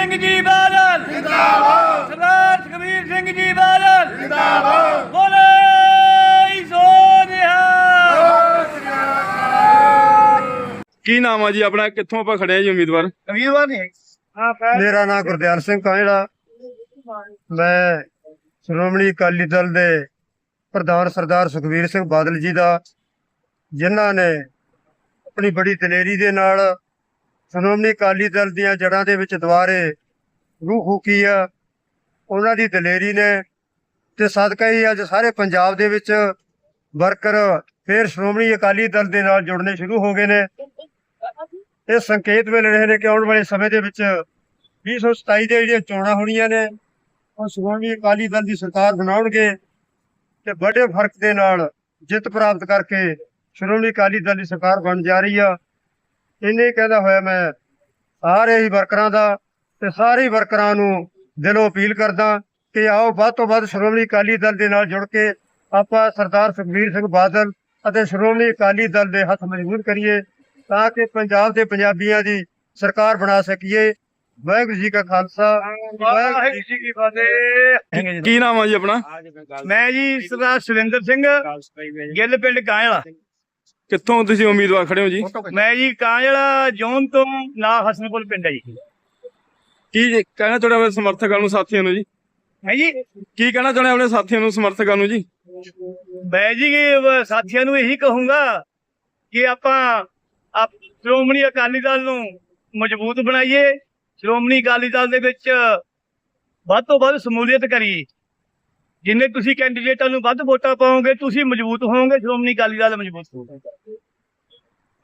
ਸਿੰਘ ਜੀ ਬਾਦਲ। ਜਿੰਦਾਬਾਦ। ਸਰਦਾਰ ਸੁਖਬੀਰ ਸਿੰਘ ਜੀ ਬਾਦਲ। ਜਿੰਦਾਬਾਦ। ਬੋਲੇ ਸੋ ਨਿਹਾਲ ਕੀ ਨਾਮ ਆ ਜੀ ਆਪਣਾ? ਕਿੱਥੋਂ ਆਪਾਂ ਖੜੇ ਆ ਜੀ ਉਮੀਦਵਾਰ? ਉਮੀਦਵਾਰ ਨਹੀਂ ਮੇਰਾ ਨਾਮ ਗੁਰਦਿਆਲ ਸਿੰਘ ਕਾਂਝੜਾ ਮੈਂ ਸ਼੍ਰੋਮਣੀ ਅਕਾਲੀ ਦਲ ਦੇ ਪ੍ਰਧਾਨ ਸਰਦਾਰ ਸੁਖਵੀਰ ਸਿੰਘ ਬਾਦਲ ਜੀ ਦਾ ਜਿਨ੍ਹਾਂ ਨੇ ਆਪਣੀ ਬੜੀ ਦਲੇਰੀ ਦੇ ਨਾਲ ਸ਼੍ਰੋਮਣੀ ਅਕਾਲੀ ਦਲ ਦੀਆਂ ਜੜ੍ਹਾਂ ਦੇ ਵਿੱਚ ਦੁਬਾਰੇ ਰੂਹ ਫੂਕੀ ਆ, ਉਹਨਾਂ ਦੀ ਦਲੇਰੀ ਨੇ ਤੇ ਸਦਕਾ ਹੀ ਅੱਜ ਸਾਰੇ ਪੰਜਾਬ ਦੇ ਵਿੱਚ ਵਰਕਰ ਫਿਰ ਸ਼੍ਰੋਮਣੀ ਅਕਾਲੀ ਦਲ ਦੇ ਨਾਲ ਜੁੜਨੇ ਸ਼ੁਰੂ ਹੋ ਗਏ ਨੇ। ਇਹ ਸੰਕੇਤ ਮਿਲ ਰਹੇ ਨੇ ਕਿ ਆਉਣ ਵਾਲੇ ਸਮੇਂ ਦੇ ਵਿੱਚ 2027 ਦੇ ਜਿਹੜੀਆਂ ਚੋਣਾਂ ਹੋਣੀਆਂ ਨੇ, ਉਹ ਸ਼੍ਰੋਮਣੀ ਅਕਾਲੀ ਦਲ ਦੀ ਸਰਕਾਰ ਬਣਾਉਣਗੇ ਤੇ ਵੱਡੇ ਫ਼ਰਕ ਦੇ ਨਾਲ ਜਿੱਤ ਪ੍ਰਾਪਤ ਕਰਕੇ ਸ਼੍ਰੋਮਣੀ ਅਕਾਲੀ ਦਲ ਦੀ ਸਰਕਾਰ ਬਣ ਜਾ ਰਹੀ ਆ। ਇੰਨੇ ਹੀ ਕਹਿੰਦਾ ਹੋਇਆ ਮੈਂ ਸਾਰੇ ਹੀ ਵਰਕਰਾਂ ਦਾ ਤੇ ਸਾਰੇ ਹੀ ਵਰਕਰਾਂ ਨੂੰ ਦਿਲੋਂ ਅਪੀਲ ਕਰਦਾ ਕਿ ਆਓ ਵੱਧ ਤੋਂ ਵੱਧ ਸ਼੍ਰੋਮਣੀ ਅਕਾਲੀ ਦਲ ਦੇ ਨਾਲ ਜੁੜ ਕੇ ਆਪਾਂ ਸਰਦਾਰ ਸੁਖਬੀਰ ਸਿੰਘ ਬਾਦਲ ਅਤੇ ਸ਼੍ਰੋਮਣੀ ਅਕਾਲੀ ਦਲ ਦੇ ਹੱਥ ਮਜ਼ਬੂਤ ਕਰੀਏ ਤਾਂ ਕਿ ਪੰਜਾਬ ਦੇ ਪੰਜਾਬੀਆਂ ਦੀ ਸਰਕਾਰ ਬਣਾ ਸਕੀਏ। ਵਾਹਿਗੁਰੂ ਜੀ ਕਾ ਖਾਲਸਾ ਵਾਹਿਗੁਰੂ ਜੀ ਕੀ ਫਤਿਹ। ਕੀ ਨਾਮ ਆ ਜੀ ਆਪਣਾ? ਮੈਂ ਜੀ ਸਰਦਾਰ ਸੁਰਿੰਦਰ ਸਿੰਘ ਗਿੱਲ ਪਿੰਡ ਕਾਂਝਲਾ ਕਿੱਥੋਂ ਤੁਸੀਂ ਉਮੀਦਵਾਰ ਖੜੇ ਹੋ ਜੀ? ਮੈਂ ਜੀ ਕਾਂਝਲਾ ਜੋਨ ਤੋਂ ਨਾ ਹਸਨਪੁਰ ਪਿੰਡ ਹੈ ਜੀ। ਕੀ ਜੀ ਕਹਿਣਾ ਚਾਹੁੰਦੇ ਆਪਣੇ ਸਮਰਥਕਾਂ ਨੂੰ ਸਾਥੀਆਂ ਨੂੰ ਜੀ? ਹੈ ਜੀ? ਕੀ ਕਹਿਣਾ ਚਾਹੁੰਦੇ ਆਪਣੇ ਸਾਥੀਆਂ ਨੂੰ ਸਮਰਥਕਾਂ ਨੂੰ ਜੀ? ਮੈਂ ਜੀ ਸਾਥੀਆਂ ਨੂੰ ਇਹੀ ਕਹੂੰਗਾ ਕਿ ਆਪਾਂ ਆਪ ਸ਼੍ਰੋਮਣੀ ਅਕਾਲੀ ਦਲ ਨੂੰ ਮਜ਼ਬੂਤ ਬਣਾਈਏ। ਸ਼੍ਰੋਮਣੀ ਅਕਾਲੀ ਦਲ ਦੇ ਵਿੱਚ ਵੱਧ ਤੋਂ ਵੱਧ ਸਮੂਲੀਅਤ ਕਰੀਏ। ਜਿੰਨੇ ਤੁਸੀਂ ਕੈਂਡੀਡੇਟਾਂ ਨੂੰ ਵੱਧ ਵੋਟਾਂ ਪਾਓਗੇ ਤੁਸੀਂ ਮਜ਼ਬੂਤ ਹੋਵੋਗੇ ਸ਼੍ਰੋਮਣੀ ਅਕਾਲੀ ਦਲ ਮਜ਼ਬੂਤ ਹੋਊਗਾ।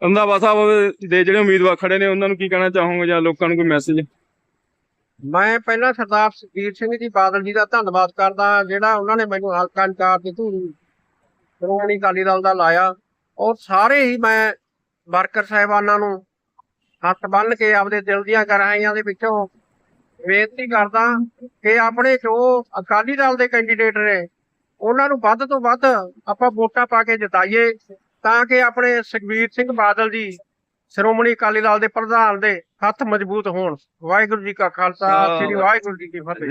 ਰੰਧਾਵਾ ਸਾਹਿਬ ਦੇ ਜਿਹੜੇ ਉਮੀਦਵਾਰ ਖੜੇ ਨੇ, ਉਹਨਾਂ ਨੂੰ ਕੀ ਕਹਿਣਾ ਚਾਹੋਗੇ ਜਾਂ ਲੋਕਾਂ ਨੂੰ ਕੋਈ ਮੈਸੇਜ ਮੈਂ ਪਹਿਲਾਂ ਸਰਦਾਰ ਸੁਖਬੀਰ ਸਿੰਘ ਜੀ ਬਾਦਲ ਜੀ ਦਾ ਧੰਨਵਾਦ ਕਰਦਾ, ਜਿਹੜਾ ਉਹਨਾਂ ਨੇ ਮੈਨੂੰ ਹਲਕਾ ਇੰਚਾਰਜ ਤੇ ਧੂਰੀ ਸ਼੍ਰੋਮਣੀ ਅਕਾਲੀ ਦਲ ਦਾ ਲਾਇਆ। ਔਰ ਸਾਰੇ ਹੀ ਮੈਂ ਵਰਕਰ ਸਾਹਿਬਾਨਾਂ ਨੂੰ ਹੱਥ ਬੰਨ੍ਹ ਕੇ ਆਪਦੇ ਦਿਲ ਦੀਆਂ ਗਹਿਰਾਈਆਂ ਦੇ ਵਿੱਚੋਂ ਬੇਨਤੀ ਕਰਦਾ ਕਿ ਆਪਣੇ ਜੋ ਅਕਾਲੀ ਦਲ ਦੇ ਕੈਂਡੀਡੇਟ ਨੇ, ਉਹਨਾਂ ਨੂੰ ਵੱਧ ਤੋਂ ਵੱਧ ਆਪਾਂ ਵੋਟਾਂ ਪਾ ਕੇ ਜਿਤਾਈਏ। ਤਾਂ ਕਿ ਆਪਣੇ ਸੁਖਬੀਰ ਸਿੰਘ ਬਾਦਲ ਜੀ ਸ਼੍ਰੋਮਣੀ ਅਕਾਲੀ ਦਲ ਦੇ ਪ੍ਰਧਾਨ ਦੇ ਹੱਥ ਮਜ਼ਬੂਤ ਹੋਣ। ਵਾਹਿਗੁਰੂ ਜੀ ਕਾ ਖਾਲਸਾ ਸ੍ਰੀ ਵਾਹਿਗੁਰੂ ਜੀ ਕੀ ਫਤਿਹ।